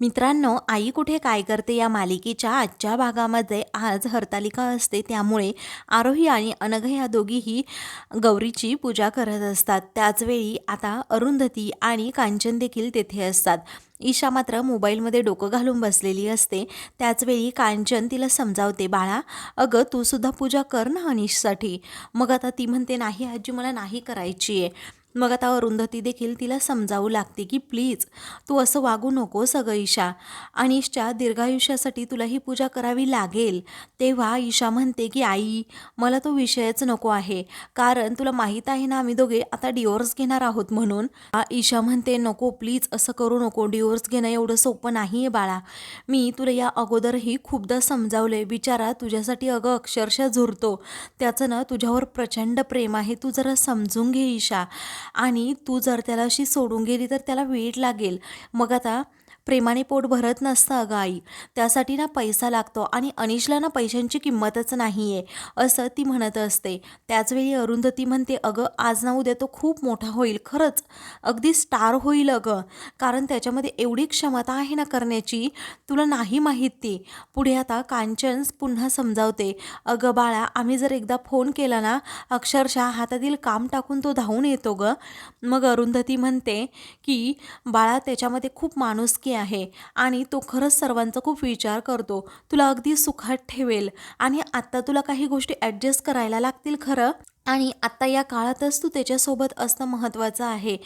मित्रांनो आई कुठे काय करते या मालिकेच्या आजच्या भागामध्ये आज हरतालिका असते. त्यामुळे आरोही आणि अनघ या दोघीही गौरीची पूजा करत असतात. त्याचवेळी आता अरुंधती आणि कांचन देखील तेथे असतात. ईशा मात्र मोबाईलमध्ये डोकं घालून बसलेली असते. त्याचवेळी कांचन तिला समजावते बाळा अगं तू सुद्धा पूजा कर ना अनिशसाठी मग आता ती म्हणते नाही आजी मला नाही करायची आहे मग आता अरुंधती देखील तिला समजावू लागते की प्लीज तू असं वागू नकोस अगं ईशा. आणि ईशच्या दीर्घायुष्यासाठी तुला ही पूजा करावी लागेल. तेव्हा ईशा म्हणते की आई मला तो विषयच नको आहे. कारण तुला माहीत आहे ना आम्ही दोघे आता डिवोर्स घेणार आहोत म्हणून. ईशा म्हणते नको प्लीज असं करू नको. डिवोर्स घेणं एवढं सोपं नाही आहे बाळा. मी तुला या अगोदरही खूपदा समजावले बिचारा तुझ्यासाठी अगं अक्षरशः झुरतो. त्याचं ना तुझ्यावर प्रचंड प्रेम आहे. तू जरा समजून घे ईशा. आणि तू जर त्याला अशी सोडून गेली तर त्याला वेळ लागेल. मग आता प्रेमाने पोट भरत नसतं अगं आई. त्यासाठी ना पैसा लागतो आणि अनिशला ना पैशांची किंमतच नाही आहे असं ती म्हणत असते. त्याचवेळी अरुंधती म्हणते अगं आज ना उद्या तो खूप मोठा होईल खरंच. अगदी स्टार होईल अगं. कारण त्याच्यामध्ये एवढी क्षमता आहे ना करण्याची तुला नाही माहीत ती. पुढे आता कांचन पुन्हा समजावते अगं बाळा आम्ही जर एकदा फोन केला ना अक्षरशः हातातील काम टाकून तो धावून येतो ग. मग अरुंधती म्हणते की बाळा त्याच्यामध्ये खूप माणुसकी आहे. आणि तो खरंच सर्वांचा खूप विचार करतो. तुला अगदी सुखात ठेवेल. आणि आत्ता तुला काही गोष्टी ॲडजस्ट करायला लागतील खरं? आणि आत्ता या काळातच तू त्याच्यासोबत असणं महत्त्वाचं आहे.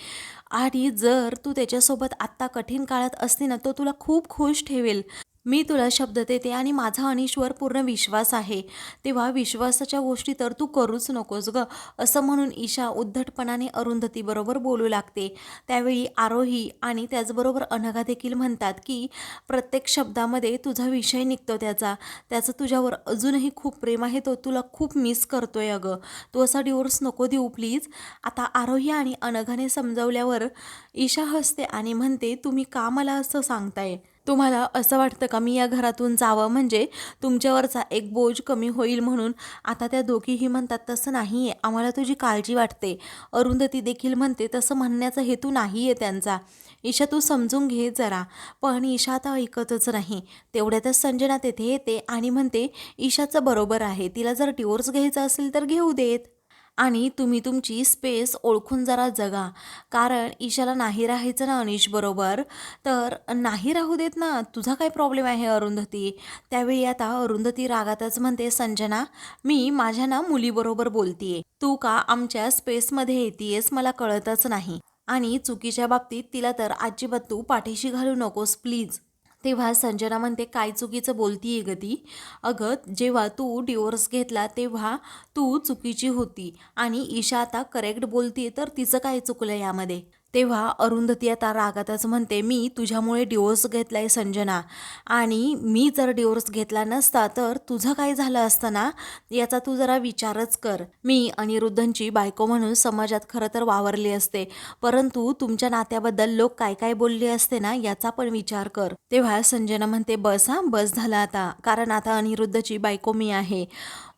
आणि जर तू त्याच्यासोबत आत्ता कठीण काळात असली ना तो तुला खूप खुश ठेवेल. मी तुला शब्द देते आणि माझा अनिशवर पूर्ण विश्वास आहे. तेव्हा विश्वासाच्या गोष्टी तर तू करूच नकोस ग असं म्हणून ईशा उद्धटपणाने अरुंधतीबरोबर बोलू लागते. त्यावेळी आरोही आणि त्याचबरोबर अनघा देखील म्हणतात की प्रत्येक शब्दामध्ये तुझा विषय निघतो त्याचा. त्याचं तुझ्यावर अजूनही खूप प्रेम आहे तो तुला खूप मिस करतोय अगं. तू असा डिवोर्स नको देऊ प्लीज आता आरोही आणि अनघाने समजावल्यावर ईशा हसते आणि म्हणते तुम्ही का मला असं सांगताय? तुम्हाला असं वाटतं का मी या घरातून जावं? म्हणजे तुमच्यावरचा एक बोज कमी होईल म्हणून. आता त्या दोघीही म्हणतात तसं नाही आहे आम्हाला तुझी काळजी वाटते. अरुंधती देखील म्हणते तसं म्हणण्याचा हेतू नाही आहे त्यांचा. ईशा तू समजून घे जरा. पण ईशा आता ऐकतच नाही. तेवढ्यातच संजना तेथे येते आणि म्हणते ईशाचं बरोबर आहे. तिला जर डिवोर्स घ्यायचा असेल तर घेऊ देत. आणि तुम्ही तुमची स्पेस ओळखून जरा जगा. कारण ईशाला नाही राहायचं ना अनिश बरोबर. तर नाही राहू देत ना तुझा काय प्रॉब्लेम आहे अरुंधती? त्यावेळी आता अरुंधती रागातच म्हणते संजना मी माझ्या ना मुलीबरोबर बोलतीये. तू का आमच्या स्पेसमध्ये येतेयस मला कळतच नाही. आणि चुकीच्या बाबतीत तिला तर अजिबात तू पाठीशी घालू नकोस प्लीज तेव्हा संजना म्हणते काय चुकीचं बोलतीये ग ती? अगं जेव्हा तू डिवोर्स घेतला तेव्हा तू चुकीची होती आणि ईशा आता करेक्ट बोलतीये तर तिचं काय चुकलं यामध्ये? तेव्हा अरुंधती आता रागातच म्हणते मी तुझ्यामुळे डिवोर्स घेतला आहे संजना. आणि मी जर डिवोर्स घेतला नसता तर तुझं काय झालं असतं ना याचा तू जरा विचारच कर. मी अनिरुद्धंची बायको म्हणून समाजात खरं तर वावरली असते. परंतु तुमच्या नात्याबद्दल लोक काय काय बोलले असते ना याचा पण विचार कर. तेव्हा संजना म्हणते बस हा बस झाला आता. कारण आता अनिरुद्धची बायको मी आहे.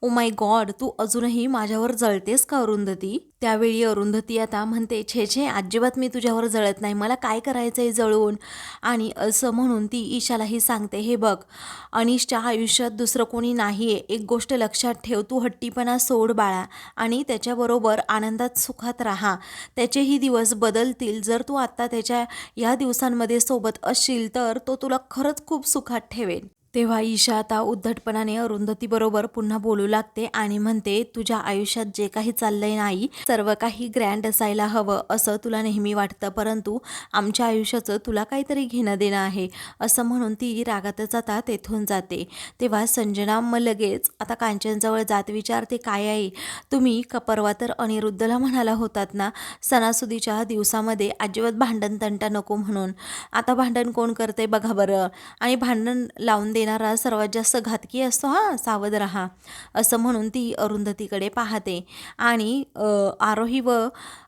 ओ माय गॉड तू अजूनही माझ्यावर जळतेस का अरुंधती? त्यावेळी अरुंधती आता म्हणते छे छे अजिबात मी तुझ्यावर जळत नाही. मला काय करायचं आहे जळून? आणि असं म्हणून ती ईशालाही सांगते हे बघ अनिशच्या आयुष्यात दुसरं कोणी नाही आहे एक गोष्ट लक्षात ठेव तू हट्टीपणा सोड बाळा आणि त्याच्याबरोबर आनंदात सुखात राहा. त्याचेही दिवस बदलतील. जर तू आत्ता त्याच्या या दिवसांमध्ये सोबत असशील तर तो तुला खरंच खूप सुखात ठेवेल. तेव्हा ईशा आता उद्धटपणाने अरुंधतीबरोबर पुन्हा बोलू लागते आणि म्हणते तुझ्या आयुष्यात जे काही चाललंय नाही सर्व काही ग्रँड असायला हवं असं तुला नेहमी वाटतं. परंतु आमच्या आयुष्याचं तुला काहीतरी घेणं देणं आहे. असं म्हणून ती रागातच आता तेथून जाते. तेव्हा संजना मग लगेच आता कांचनजवळ जात विचारते काय आहे? तुम्ही क परवा तर अनिरुद्धला म्हणाला होतात ना सणासुदीच्या दिवसामध्ये अजिबात भांडण तंटा नको म्हणून. आता भांडण कोण करते बघा बरं. आणि भांडण लावून दे देणारा सर्वात जास्त घातकी असतो हां सावध राहा असं म्हणून ती अरुंधतीकडे पाहते. आणि आरोही व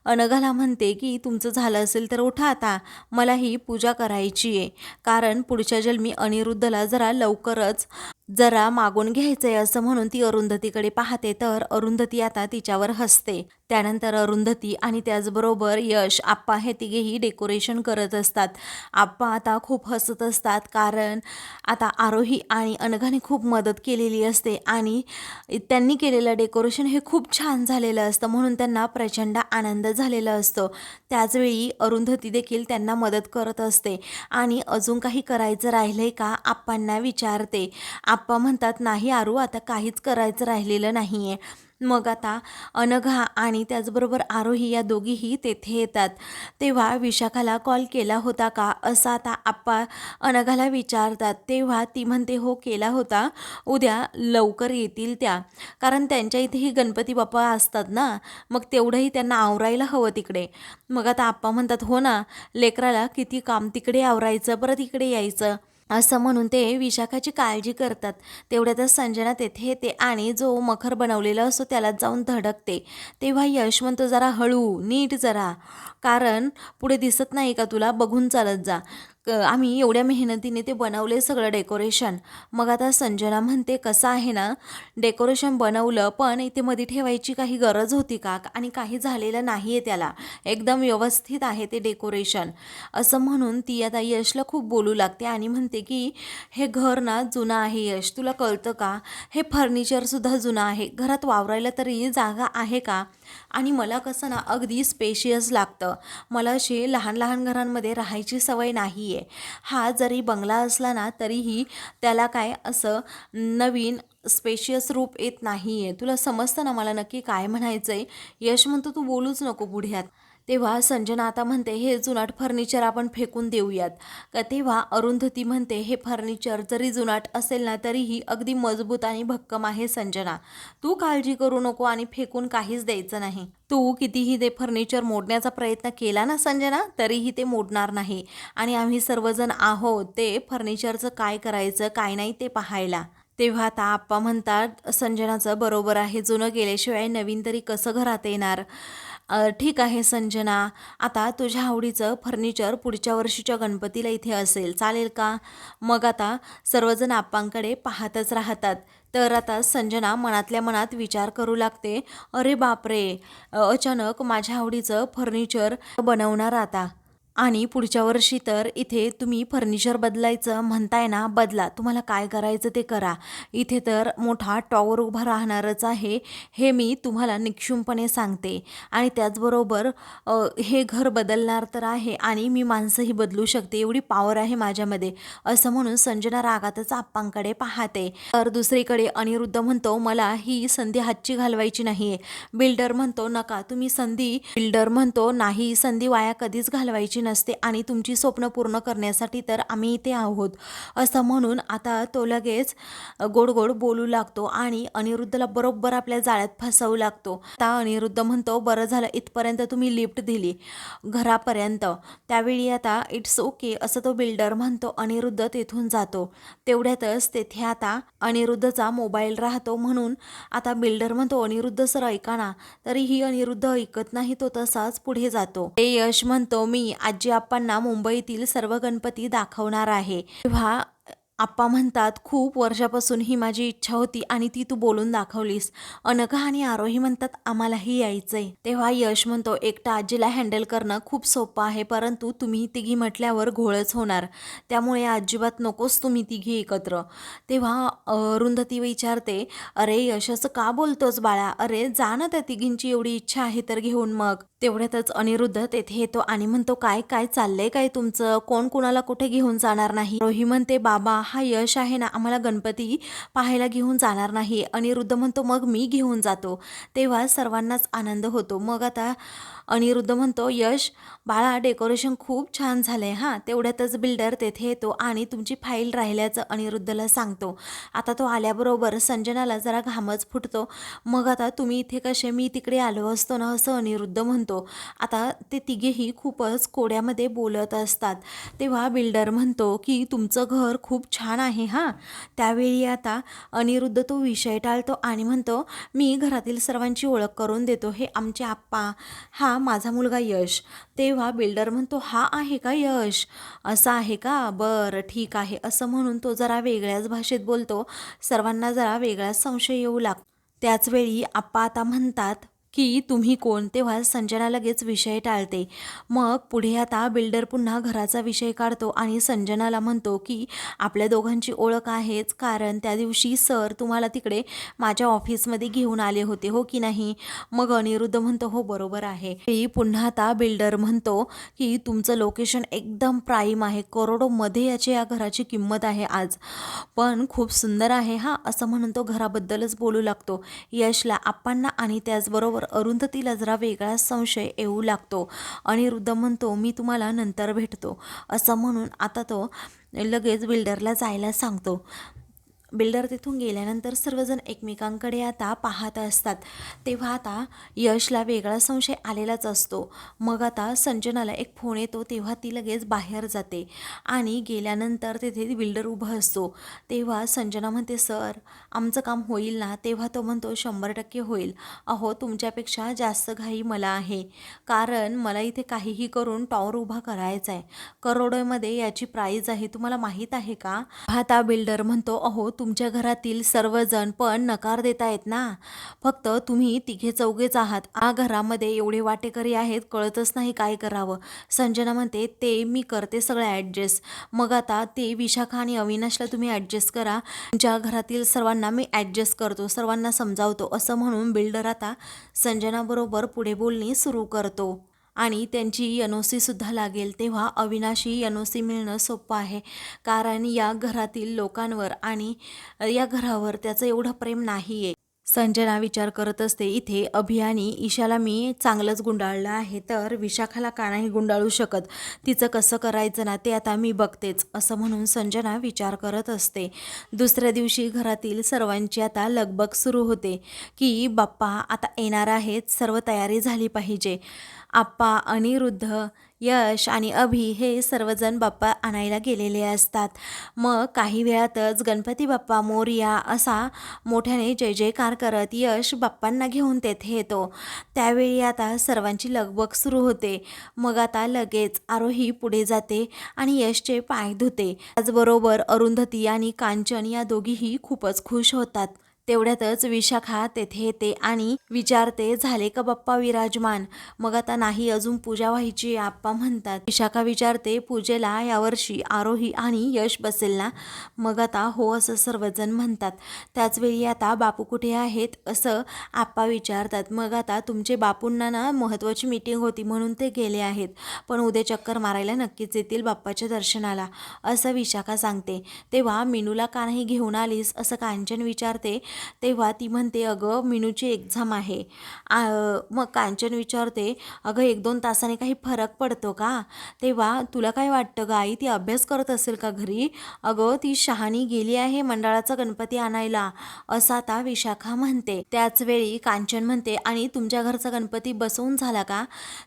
अनघाला म्हणते की तुमचं झालं असेल तर उठा आता मला ही पूजा करायची आहे. कारण पुढच्या जन्मी अनिरुद्धला जरा लवकरच जरा मागून घ्यायचंय असं म्हणून ती अरुंधतीकडे पाहते तर अरुंधती आता तिच्यावर हसते. त्यानंतर अरुंधती आणि त्याचबरोबर यश आप्पा हे तिघेही डेकोरेशन करत असतात. आप्पा आता खूप हसत असतात कारण आता आरोही आणि अनघाने खूप मदत केलेली असते आणि त्यांनी केलेलं डेकोरेशन हे खूप छान झालेलं असतं म्हणून त्यांना प्रचंड आनंद झालेला असतो. त्याचवेळी अरुंधती देखील त्यांना मदत करत असते आणि अजून काही करायचं राहिलंय का आप्पांना विचारते. आप्पा म्हणतात नाही आरू आता काहीच करायचं राहिलेलं नाही आहे मग आता अनघा आणि त्याचबरोबर आरोही या दोघीही तेथे येतात. तेव्हा विशाखाला कॉल केला होता का? असा आता आप्पा अनघाला विचारतात. तेव्हा ती म्हणते हो केला होता. उद्या लवकर येतील त्या. कारण त्यांच्या इथेही गणपती बाप्पा असतात ना. मग तेवढंही त्यांना आवरायला हवं तिकडे. मग आता आप्पा म्हणतात हो ना. लेकराला किती काम तिकडे आवरायचं परत इकडे यायचं. असं म्हणून ते विशाखाची काळजी करतात. तेवढ्यातच संजना तेथे येते आणि जो मखर बनवलेला असतो त्याला जाऊन धडकते. तेव्हा यश म्हणतो जरा हळू नीट जरा. कारण पुढे दिसत नाही का तुला? बघून चालत जा. क आम्ही एवढ्या मेहनतीने ते बनवले सगळं डेकोरेशन. मग आता संजना म्हणते कसं आहे ना डेकोरेशन बनवलं पण इथे मध्ये ठेवायची काही गरज होती का? आणि काही झालेलं नाही आहे त्याला. एकदम व्यवस्थित आहे ते डेकोरेशन. असं म्हणून ती आता यशला खूप बोलू लागते आणि म्हणते की हे घर ना जुनं आहे यश. तुला कळतं का? हे फर्निचरसुद्धा जुनं आहे. घरात वावरायला तरी जागा आहे का? आणि मला कसं ना अगदी स्पेशियस लागतं. मला अशी लहान लहान घरांमध्ये राहायची सवय नाही. आहे हा जरी बंगला असला ना तरीही त्याला काय असं नवीन स्पेशियस रूप येत नाही आहे तुला समजतं ना मला नक्की काय म्हणायचं आहे यश म्हणतो तू बोलूच नको पुढ्यात तेव्हा संजना आता म्हणते हे जुनाट फर्निचर आपण फेकून देऊयात. का तेव्हा अरुंधती म्हणते हे फर्निचर जरी जुनाट असेल ना तरीही अगदी मजबूत आणि भक्कम आहे संजना. तू काळजी करू नको आणि फेकून काहीच द्यायचं नाही. तू कितीही ते फर्निचर मोडण्याचा प्रयत्न केला ना संजना तरीही ते मोडणार नाही. आणि आम्ही सर्वजण आहोत ते फर्निचरचं काय करायचं काय नाही ते पाहायला. तेव्हा आता आप्पा म्हणतात संजनाचं बरोबर आहे जुनं गेल्याशिवाय नवीन तरी कसं घरात येणार? ठीक आहे संजना आता तुझ्या आवडीचं फर्निचर पुढच्या वर्षीच्या गणपतीला इथे असेल चालेल का? मग आता सर्वजण आप्पांकडे पाहतच राहतात. तर आता संजना मनातल्या मनात विचार करू लागते अरे बापरे अचानक माझ्या आवडीचं फर्निचर बनवणार आता. आणि पुढच्या वर्षी तर इथे तुम्ही फर्निचर बदलायचं म्हणताय ना बदला. तुम्हाला काय करायचं ते करा. इथे तर मोठा टॉवर उभा राहणारच आहे हे मी तुम्हाला निक्षुमपणे सांगते. आणि त्याचबरोबर हे घर बदलणार तर आहे आणि मी माणसंही बदलू शकते. एवढी पॉवर आहे माझ्यामध्ये. असं म्हणून संजना रागातच आप्पांकडे पाहते. तर दुसरीकडे अनिरुद्ध म्हणतो मला ही संधी हातची घालवायची नाही बिल्डर म्हणतो नका. तुम्ही संधी बिल्डर म्हणतो नाही. संधी वाया कधीच घालवायची नसते आणि तुमची स्वप्न पूर्ण करण्यासाठी तर आम्ही इथे आहोत. असं म्हणून आता तो लगेच गोड गोड बोलू लागतो आणि अनिरुद्धला बरोबर आपल्या जाळ्यात फसवू लागतो. आता अनिरुद्ध म्हणतो बरं झालं इथपर्यंत तुम्ही लिफ्ट दिली घरापर्यंत. त्यावेळी आता इट्स ओके असं तो बिल्डर म्हणतो. अनिरुद्ध तेथून जातो. तेवढ्यातच तेथे आता अनिरुद्धचा मोबाईल राहतो म्हणून आता बिल्डर म्हणतो अनिरुद्ध सर ऐका ना. तरीही अनिरुद्ध ऐकत नाही तो तसाच पुढे जातो. ते यश म्हणतो मी आज आप्पांना मुंबईतील सर्व गणपती दाखवणार आहे. तेव्हा आप्पा म्हणतात खूप वर्षापासून ही माझी इच्छा होती आणि ती तू बोलून दाखवलीस. अनघा आणि आरोही म्हणतात आम्हालाही यायचंय. तेव्हा यश म्हणतो एकटा आजीला हँडल करणं खूप सोपं आहे परंतु तुम्ही तिघी म्हटल्यावर घोळच होणार. त्यामुळे अजिबात नकोस तुम्ही तिघी एकत्र. तेव्हा अरुंधती विचारते अरे यश असं का बोलतोस बाळा? अरे जा ना त्या तिघींची एवढी इच्छा आहे तर घेऊन मग. तेवढ्यातच अनिरुद्ध तेथे येतो आणि म्हणतो काय काय चाललंय काय तुमचं? कोण कुणाला कुठे घेऊन जाणार नाही? रोही म्हणते बाबा हा यश आहे ना आम्हाला गणपती पाहायला घेऊन जाणार नाही. अनिरुद्ध म्हणतो मग मी घेऊन जातो. तेव्हा सर्वांनाच आनंद होतो. मग आता अनिरुद्ध म्हणतो यश बाळा डेकोरेशन खूप छान झालं आहे हां. तेवढ्यातच बिल्डर तेथे येतो आणि तुमची फाईल राहिल्याचं अनिरुद्धला सांगतो. आता तो आल्याबरोबर संजनाला जरा घामच फुटतो. मग आता तुम्ही इथे कसे? मी तिकडे आलो असतो ना असं अनिरुद्ध म्हणतो. आता ते तिघेही खूपच कोड्यामध्ये बोलत असतात. तेव्हा बिल्डर म्हणतो की तुमचं घर खूप छान आहे हां. त्यावेळी आता अनिरुद्ध तो विषय टाळतो आणि म्हणतो मी घरातील सर्वांची ओळख करून देतो. हे आमचे आप्पा हा माझा मुलगा यश. तेव्हा बिल्डर म्हणतो हा आहे का यश? असं आहे का? बरं ठीक आहे. असं म्हणून तो जरा वेगळ्याच भाषेत बोलतो. सर्वांना जरा वेगळाच संशय येऊ लागतो. त्याचवेळी आप्पा आता म्हणतात की तुम्ही कोण? तेव्हा संजना लगेच विषय टाळते. मग पुढे आता बिल्डर पुन्हा घराचा विषय काढतो आणि संजनाला म्हणतो की आपल्या दोघांची ओळख आहेच कारण त्या दिवशी सर तुम्हाला तिकडे माझ्या ऑफिसमध्ये घेऊन आले होते हो की नाही? मग अनिरुद्ध म्हणतो हो बरोबर आहे. ही पुन्हा आता बिल्डर म्हणतो की तुमचं लोकेशन एकदम प्राईम आहे करोडोमध्ये याची या घराची किंमत आहे आज. पण खूप सुंदर आहे हा असं म्हणून तो घराबद्दलच बोलू लागतो. यशला आप्पांना आणि त्याचबरोबर अरुंधतीला जरा वेगळा संशय येऊ लागतो. अनिरुद्ध म्हणतो मी तुम्हाला नंतर भेटतो. असं म्हणून आता तो लगेच बिल्डरला जायला सांगतो. बिल्डर तिथून गेल्यानंतर सर्वजण एकमेकांकडे आता पाहत असतात. तेव्हा आता यशला वेगळा संशय आलेलाच असतो. मग आता संजनाला एक फोन येतो तेव्हा ती लगेच बाहेर जाते. आणि गेल्यानंतर तिथे बिल्डर उभा असतो. तेव्हा संजना म्हणते सर आमचं काम होईल ना? तेव्हा तो म्हणतो शंभर टक्के होईल. अहो तुमच्यापेक्षा जास्त घाई मला आहे. कारण मला इथे काहीही करून टॉवर उभा करायचा आहे करोडोमध्ये याची प्राईज आहे. तुम्हाला माहीत आहे का? आता बिल्डर म्हणतो अहो तुमच्या घरातील सर्वजण पण नकार देत आहेत ना? फक्त तुम्ही तिघे चौघेच आहात. आ घरामध्ये एवढे वाटेकरी आहेत कळतच नाही काय करावं. संजना म्हणते ते मी करते सगळं ॲडजस्ट मग आता ते विशाखा आणि अविनाशला तुम्ही ॲडजस्ट करा. तुमच्या घरातील सर्वांना मी ॲडजस्ट करतो सर्वांना समजावतो. असं म्हणून बिल्डर आता संजनाबरोबर पुढे बोलणी सुरू करतो. आणि त्यांची एन ओ लागेल तेव्हा अविनाशी यनोसी ओ सी मिळणं सोपं आहे. कारण या घरातील लोकांवर आणि या घरावर त्याचं एवढं प्रेम नाही आहे संजना विचार करत असते इथे अभियानी ईशाला मी चांगलंच गुंडाळलं आहे तर विशाखाला का नाही गुंडाळू शकत? तिचं कसं करायचं ना ते आता मी बघतेच असं म्हणून संजना विचार करत असते. दुसऱ्या दिवशी घरातील सर्वांची आता लगबग सुरू होते की बाप्पा आता येणार आहेत सर्व तयारी झाली पाहिजे. आप्पा अनिरुद्ध यश आणि अभि हे सर्वजण बाप्पा आणायला गेलेले असतात. मग काही वेळातच गणपती बाप्पा मोरया असा मोठ्याने जय जयकार करत यश बाप्पांना घेऊन तेथे येतो. त्यावेळी आता सर्वांची लगबग सुरू होते. मग आता लगेच आरोही पुढे जाते आणि यशचे पाय धुते. त्याचबरोबर अरुंधती आणि कांचन या दोघीही खूपच खुश होतात. तेवढ्यातच विशाखा तेथे येते आणि विचारते झाले का बाप्पा विराजमान? मग आता नाही अजून पूजा व्हायची आप्पा म्हणतात. विशाखा विचारते पूजेला यावर्षी आरोही आणि यश बसेल ना? मग आता हो असं सर्वजण म्हणतात. त्याचवेळी आता बापू कुठे आहेत असं आप्पा विचारतात. मग आता तुमचे बापूंना ना महत्त्वाची मीटिंग होती म्हणून ते गेले आहेत पण उद्या चक्कर मारायला नक्कीच येतील बाप्पाच्या दर्शनाला असं विशाखा सांगते. तेव्हा मिनूला का नाही घेऊन आलीस? असं कांचन विचारते. तेव्हा ती म्हणते अगं मिनूची एक्झाम आहे. मग कांचन विचारते अगं एक दोन तासाने काही फरक पडतो का? तेव्हा तुला काय वाटतं ग आई? ती अभ्यास करत असेल का घरी? अगं ती शहाणी गेली आहे मंडळाचा गणपती आणायला असं आता विशाखा म्हणते. त्याच वेळी कांचन म्हणते आणि तुमच्या घरचा गणपती बसवून झाला का?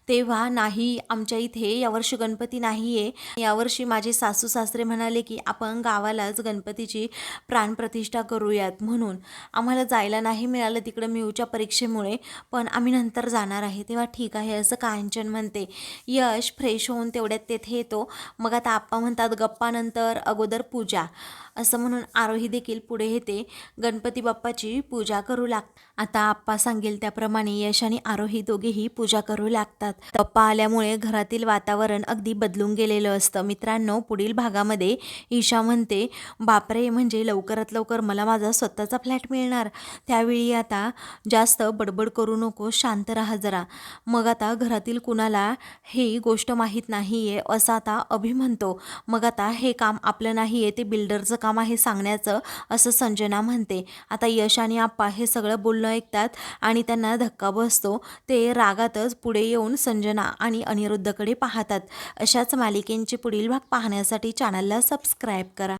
तेव्हा नाही आमच्या इथे यावर्षी गणपती नाही आहे यावर्षी माझे सासू सासरे म्हणाले की आपण गावालाच गणपतीची प्राणप्रतिष्ठा करूयात म्हणून. आम्हाला जायला नाही मिळालं तिकडं मिऊच्या परीक्षेमुळे पण आम्ही नंतर जाणार आहे. तेव्हा ठीक आहे असं कांचन म्हणते. यश फ्रेश होऊन तेवढ्यात तेथे येतो. मग आता आप्पा म्हणतात गप्पानंतर अगोदर पूजा. असं म्हणून आरोही देखील पुढे येते. गणपती बाप्पाची पूजा करू लाग आता आप्पा सांगेल त्याप्रमाणे यश आणि आरोही दोघेही पूजा करू लागतात. बाप्पा आल्यामुळे घरातील वातावरण अगदी बदलून गेलेलं असतं. मित्रांनो पुढील भागामध्ये ईशा म्हणते बापरे म्हणजे लवकरात लवकर मला माझा स्वतःचा फ्लॅट मिळणार. त्यावेळी आता जास्त बडबड करू नको शांत राहा जरा. मग आता घरातील कुणाला ही गोष्ट माहीत नाही आहे असं आता अभि म्हणतो. मग आता हे काम आपलं नाही आहे ते बिल्डरचं काम आहे सांगण्याचं असं संजना म्हणते. आता यश आणि आप्पा हे सगळं बोलणं ऐकतात आणि त्यांना धक्का बसतो. ते रागातच पुढे येऊन संजना आणि अनिरुद्धकडे पाहतात. अशाच मालिकेंचे पुढील भाग पाहण्यासाठी चॅनलला सबस्क्राईब करा.